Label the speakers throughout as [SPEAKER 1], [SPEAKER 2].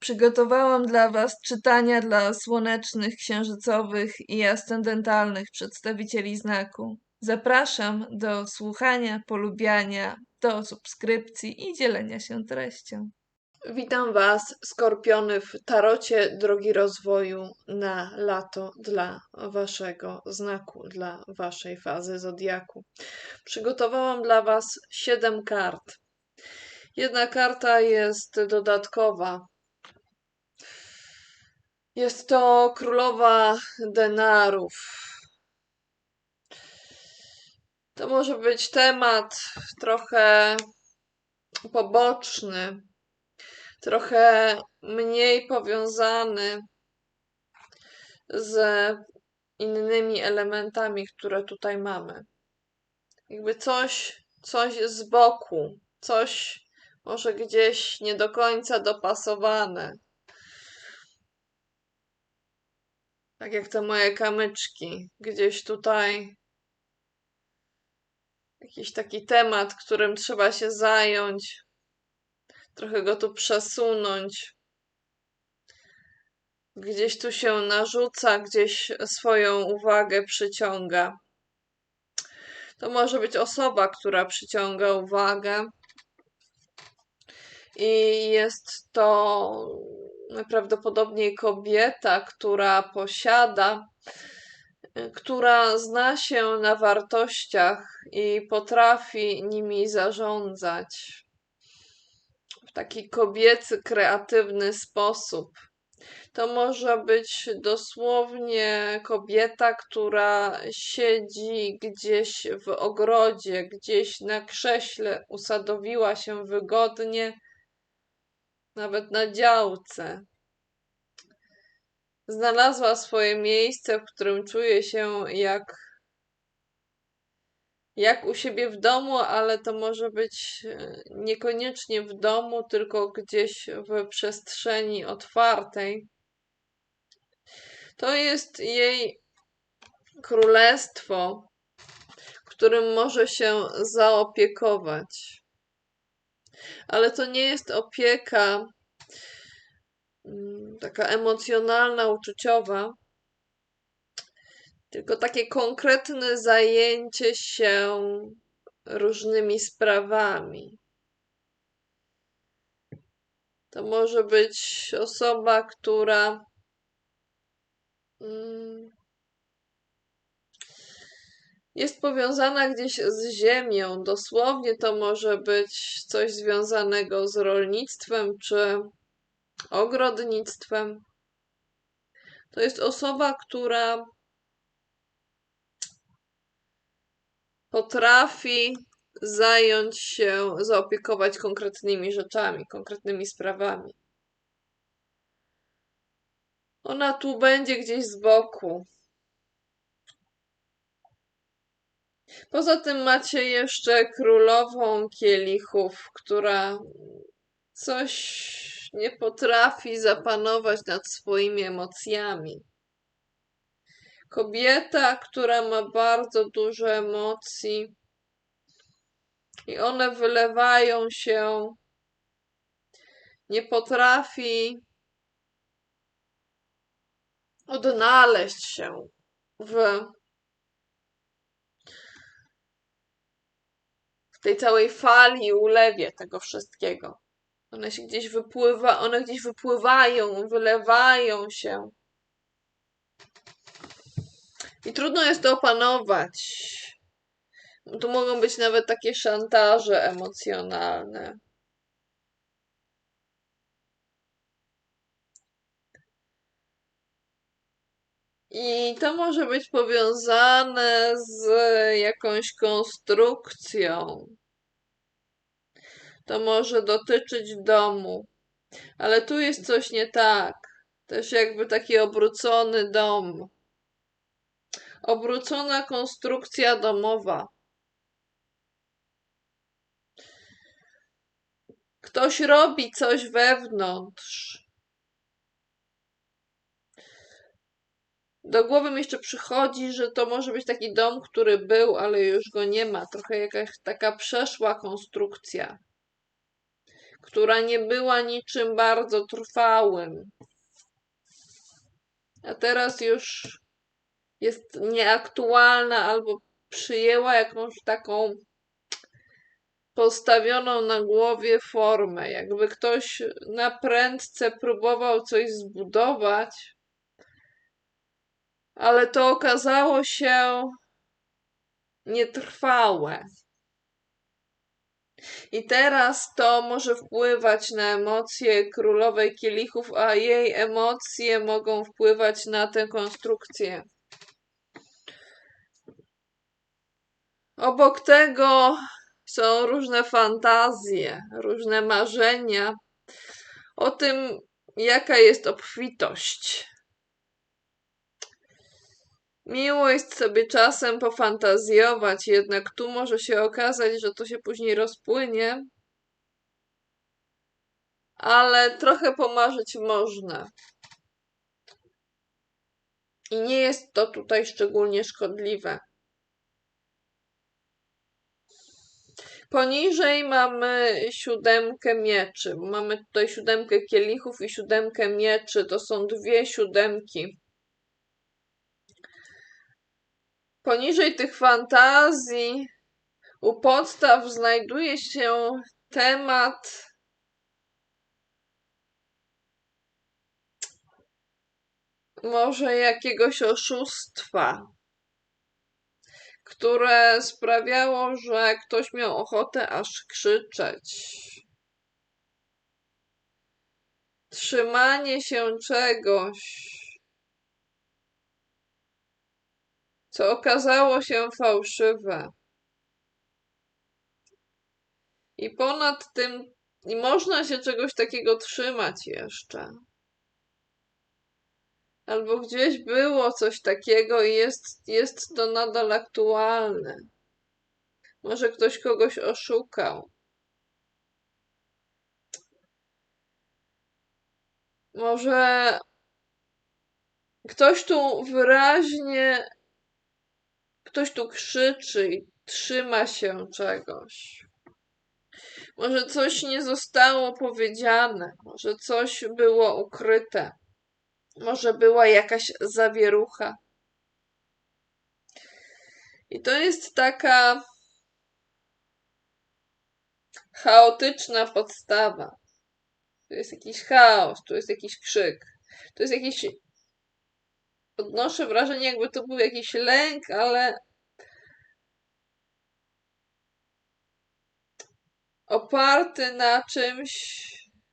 [SPEAKER 1] Przygotowałam dla Was czytania dla słonecznych, księżycowych i ascendentalnych przedstawicieli znaku. Zapraszam do słuchania, polubiania, do subskrypcji i dzielenia się treścią. Witam Was, skorpiony, w tarocie drogi rozwoju na lato dla Waszego znaku, dla Waszej fazy zodiaku. Przygotowałam dla Was siedem kart. Jedna karta jest dodatkowa, jest to królowa denarów. To może być temat trochę poboczny, trochę mniej powiązany z innymi elementami, które tutaj mamy. Jakby coś, coś z boku, coś może gdzieś nie do końca dopasowane. Tak jak te moje kamyczki, gdzieś tutaj jakiś taki temat, którym trzeba się zająć, trochę go tu przesunąć. Gdzieś tu się narzuca, gdzieś swoją uwagę przyciąga. To może być osoba, która przyciąga uwagę. I jest to najprawdopodobniej kobieta, która posiada, która zna się na wartościach i potrafi nimi zarządzać w taki kobiecy, kreatywny sposób. To może być dosłownie kobieta, która siedzi gdzieś w ogrodzie, gdzieś na krześle, usadowiła się wygodnie nawet na działce. Znalazła swoje miejsce, w którym czuje się jak, jak u siebie w domu, ale to może być e, niekoniecznie w domu, tylko gdzieś w przestrzeni otwartej. To jest jej królestwo, którym może się zaopiekować ale to nie jest opieka mm, taka emocjonalna, uczuciowa, tylko takie konkretne zajęcie się różnymi sprawami. To może być osoba, która mm, jest powiązana gdzieś z ziemią. Dosłownie to może być coś związanego z rolnictwem czy ogrodnictwem. To jest osoba, która potrafi zająć się, zaopiekować konkretnymi rzeczami, konkretnymi sprawami. Ona tu będzie gdzieś z boku. Poza tym macie jeszcze królową kielichów, która coś nie potrafi zapanować nad swoimi emocjami. Kobieta, która ma bardzo dużo emocji i one wylewają się, nie potrafi odnaleźć się w tej całej fali, ulewie tego wszystkiego. One się gdzieś wypływa, one gdzieś wypływają, wylewają się. I trudno jest to opanować. Tu mogą być nawet takie szantaże emocjonalne. I to może być powiązane z jakąś konstrukcją. To może dotyczyć domu. Ale tu jest coś nie tak. Też jakby taki obrócony dom. Obrócona konstrukcja domowa. Ktoś robi coś wewnątrz. Do głowy mi jeszcze przychodzi, że to może być taki dom, który był, ale już go nie ma. Trochę jakaś taka przeszła konstrukcja. która nie była niczym bardzo trwałym. A teraz już jest nieaktualna albo przyjęła jakąś taką postawioną na głowie formę. Jakby ktoś na prędce próbował coś zbudować, ale to okazało się nietrwałe. I teraz to może wpływać na emocje królowej kielichów, a jej emocje mogą wpływać na tę konstrukcję. Obok tego są różne fantazje, różne marzenia o tym, jaka jest obfitość. Miło jest sobie czasem pofantazjować, jednak tu może się okazać, że to się później rozpłynie. Ale trochę pomarzyć można. I nie jest to tutaj szczególnie szkodliwe. Poniżej mamy siódemkę mieczy. Mamy tutaj siódemkę kielichów i siódemkę mieczy. To są dwie siódemki. Poniżej tych fantazji u podstaw znajduje się temat może jakiegoś oszustwa które sprawiało, że ktoś miał ochotę aż krzyczeć. Trzymanie się czegoś, co okazało się fałszywe. I ponad tym, i można się czegoś takiego trzymać jeszcze albo gdzieś było coś takiego i jest, jest to nadal aktualne. Może ktoś kogoś oszukał. Może ktoś tu wyraźnie, ktoś tu krzyczy i trzyma się czegoś. Może coś nie zostało powiedziane, może coś było ukryte. Może była jakaś zawierucha. I to jest taka chaotyczna podstawa. Tu jest jakiś chaos, tu jest jakiś krzyk, tu jest jakiś. Odnoszę wrażenie, jakby to był jakiś lęk, ale oparty na czymś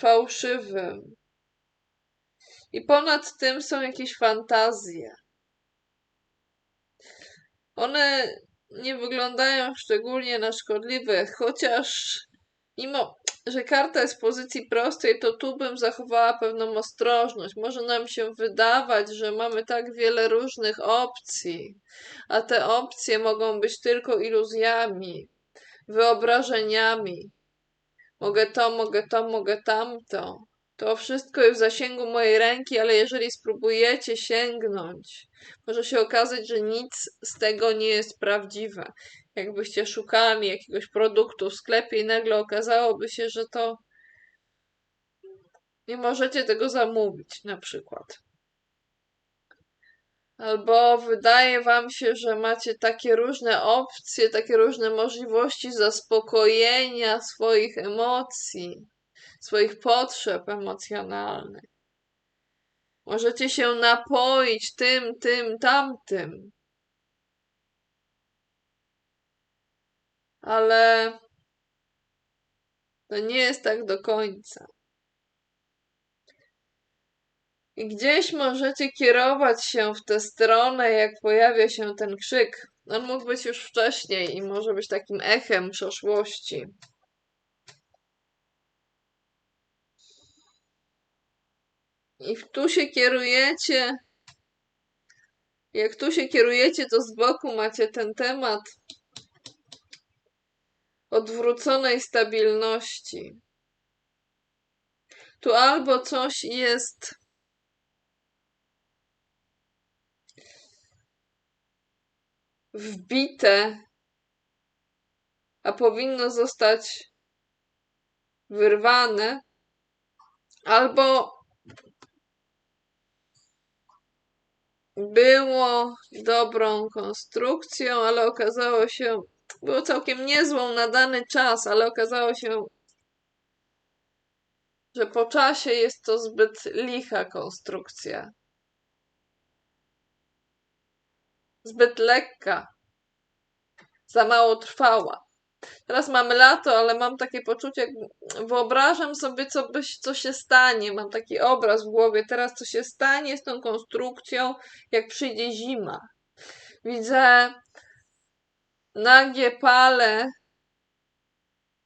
[SPEAKER 1] fałszywym. I ponad tym są jakieś fantazje. One nie wyglądają szczególnie na szkodliwe, chociaż mimo, że karta jest w pozycji prostej, to tu bym zachowała pewną ostrożność. Może nam się wydawać, że mamy tak wiele różnych opcji, a te opcje mogą być tylko iluzjami, wyobrażeniami. Mogę to, mogę to, mogę tamto. To wszystko jest w zasięgu mojej ręki, ale jeżeli spróbujecie sięgnąć, może się okazać, że nic z tego nie jest prawdziwe. Jakbyście szukali jakiegoś produktu w sklepie i nagle okazałoby się, że to nie możecie tego zamówić, na przykład. Albo wydaje wam się, że macie takie różne opcje, takie różne możliwości zaspokojenia swoich emocji swoich potrzeb emocjonalnych. Możecie się napoić tym, tym, tamtym. Ale to nie jest tak do końca. I gdzieś możecie kierować się w tę stronę, jak pojawia się ten krzyk. On mógł być już wcześniej i może być takim echem przeszłości. I tu się kierujecie. Jak tu się kierujecie, to z boku macie ten temat odwróconej stabilności. Tu albo coś jest wbite, a powinno zostać wyrwane, albo było dobrą konstrukcją, ale okazało się, było całkiem niezłą na dany czas, ale okazało się, że po czasie jest to zbyt licha konstrukcja. Zbyt lekka, za mało trwała. Teraz mamy lato, ale mam takie poczucie, wyobrażam sobie, co, by, co się stanie. Mam taki obraz w głowie, teraz co się stanie z tą konstrukcją, jak przyjdzie zima. Widzę nagie pale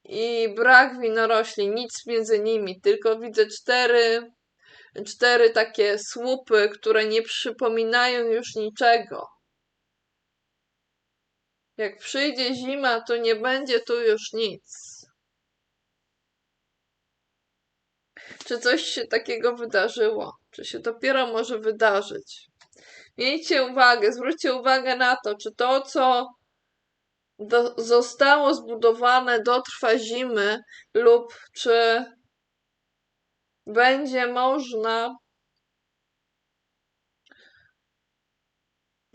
[SPEAKER 1] i brak winorośli, nic między nimi, tylko widzę cztery, cztery takie słupy, które nie przypominają już niczego. Jak przyjdzie zima, to nie będzie tu już nic. Czy coś się takiego wydarzyło? Czy się dopiero może wydarzyć? Miejcie uwagę, zwróćcie uwagę na to, czy to, co do, zostało zbudowane, dotrwa zimy, lub czy będzie można,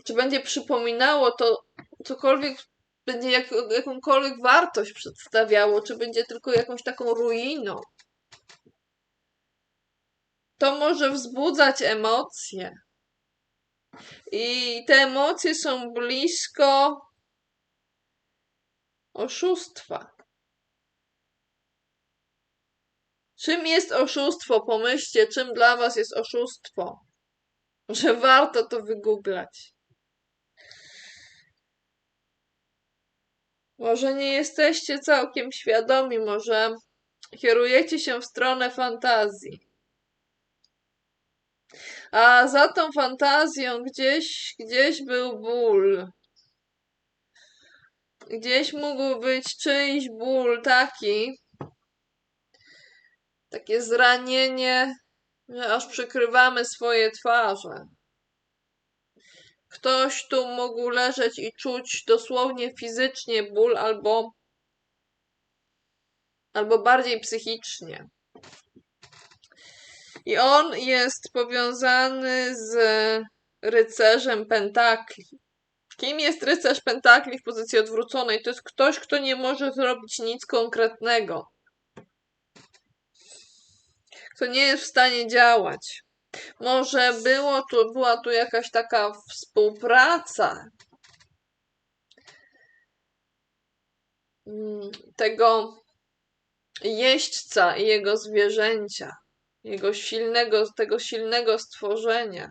[SPEAKER 1] czy będzie przypominało to cokolwiek będzie jak, jakąkolwiek wartość przedstawiało, czy będzie tylko jakąś taką ruiną. To może wzbudzać emocje. I te emocje są blisko oszustwa. Czym jest oszustwo? Pomyślcie, czym dla Was jest oszustwo. Że warto to wygooglać. Może nie jesteście całkiem świadomi, może kierujecie się w stronę fantazji. A za tą fantazją gdzieś, gdzieś był ból. Gdzieś mógł być czyjś ból taki, takie zranienie, że aż przykrywamy swoje twarze. Ktoś tu mógł leżeć i czuć dosłownie fizycznie ból albo, albo bardziej psychicznie. I on jest powiązany z rycerzem pentakli. Kim jest rycerz pentakli w pozycji odwróconej? To jest ktoś, kto nie może zrobić nic konkretnego. Kto nie jest w stanie działać. Może było tu, była tu jakaś taka współpraca mm, tego jeźdźca i jego zwierzęcia, jego silnego, tego silnego stworzenia.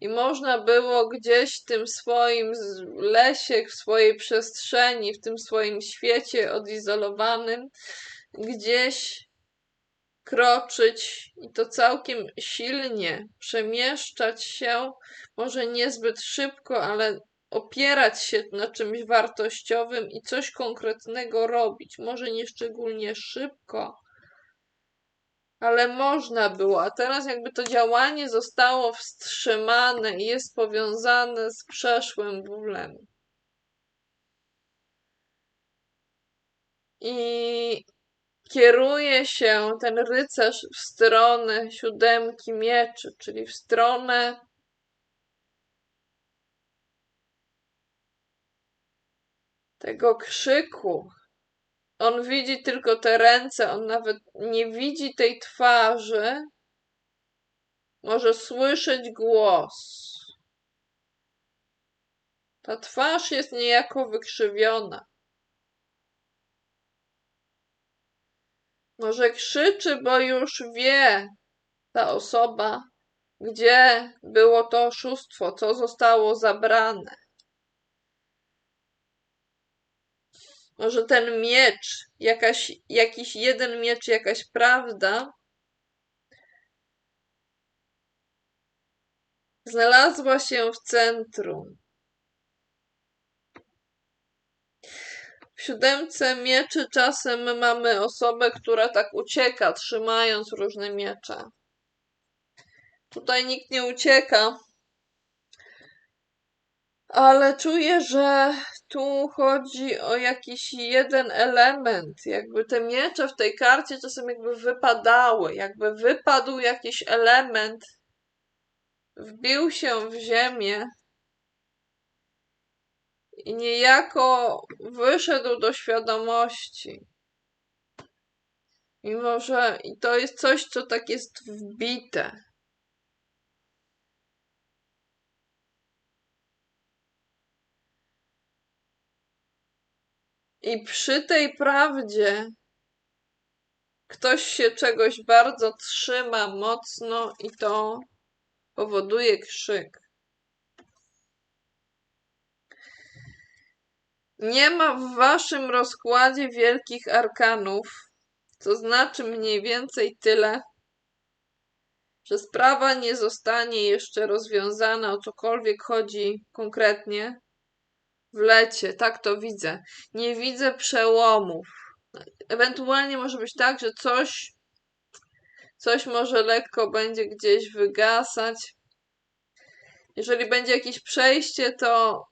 [SPEAKER 1] I można było gdzieś w tym swoim lesie, w swojej przestrzeni, w tym swoim świecie odizolowanym, gdzieś kroczyć i to całkiem silnie, przemieszczać się, może niezbyt szybko, ale opierać się na czymś wartościowym i coś konkretnego robić. Może nie szczególnie szybko, ale można było. A teraz jakby to działanie zostało wstrzymane i jest powiązane z przeszłym bólem. I kieruje się ten rycerz w stronę siódemki mieczy, czyli w stronę tego krzyku. On widzi tylko te ręce, on nawet nie widzi tej twarzy. Może słyszeć głos. Ta twarz jest niejako wykrzywiona. Może krzyczy, bo już wie ta osoba, gdzie było to oszustwo, co zostało zabrane. Może ten miecz, jakaś, jakiś jeden miecz, jakaś prawda znalazła się w centrum. W siódemce mieczy czasem mamy osobę, która tak ucieka, trzymając różne miecze. Tutaj nikt nie ucieka, Ale czuję, że tu chodzi o jakiś jeden element. Jakby te miecze w tej karcie czasem jakby wypadały, jakby wypadł jakiś element, wbił się w ziemię i niejako wyszedł do świadomości. Mimo, że i to jest coś, co tak jest wbite. I przy tej prawdzie ktoś się czegoś bardzo trzyma mocno i to powoduje krzyk. Nie ma w waszym rozkładzie wielkich arkanów, co znaczy mniej więcej tyle, że sprawa nie zostanie jeszcze rozwiązana, o cokolwiek chodzi konkretnie w lecie. Tak to widzę. Nie widzę przełomów. Ewentualnie może być tak, że coś, coś może lekko będzie gdzieś wygasać. Jeżeli będzie jakieś przejście, to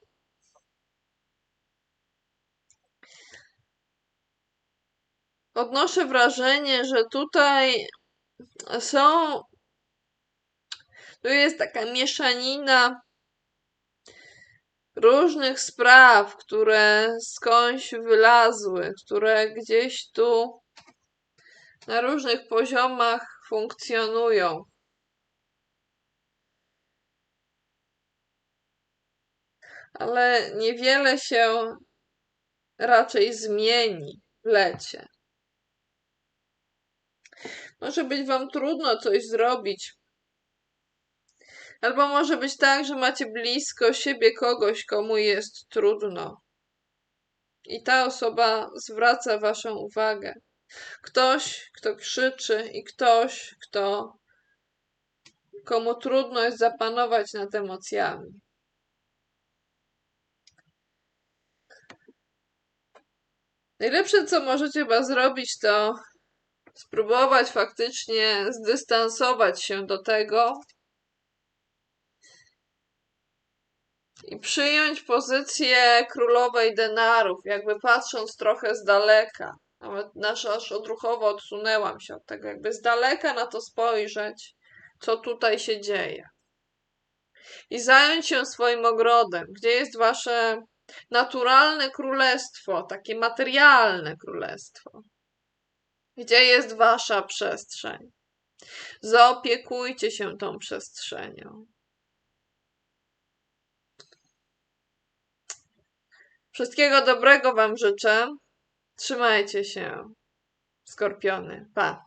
[SPEAKER 1] odnoszę wrażenie, że tutaj są. Tu jest taka mieszanina różnych spraw, które skądś wylazły, które gdzieś tu na różnych poziomach funkcjonują. Ale niewiele się raczej zmieni w lecie. Może być wam trudno coś zrobić. Albo może być tak, że macie blisko siebie kogoś, komu jest trudno. I ta osoba zwraca waszą uwagę. Ktoś, kto krzyczy, i ktoś, kto komu trudno jest zapanować nad emocjami. Najlepsze, co możecie chyba zrobić, to spróbować faktycznie zdystansować się do tego i przyjąć pozycję królowej denarów, jakby patrząc trochę z daleka. Nawet nasza aż odruchowo odsunęłam się od tego, jakby z daleka na to spojrzeć, co tutaj się dzieje. I zająć się swoim ogrodem, gdzie jest wasze naturalne królestwo, takie materialne królestwo. Gdzie jest wasza przestrzeń? Zaopiekujcie się tą przestrzenią. Wszystkiego dobrego Wam życzę. Trzymajcie się, skorpiony. Pa.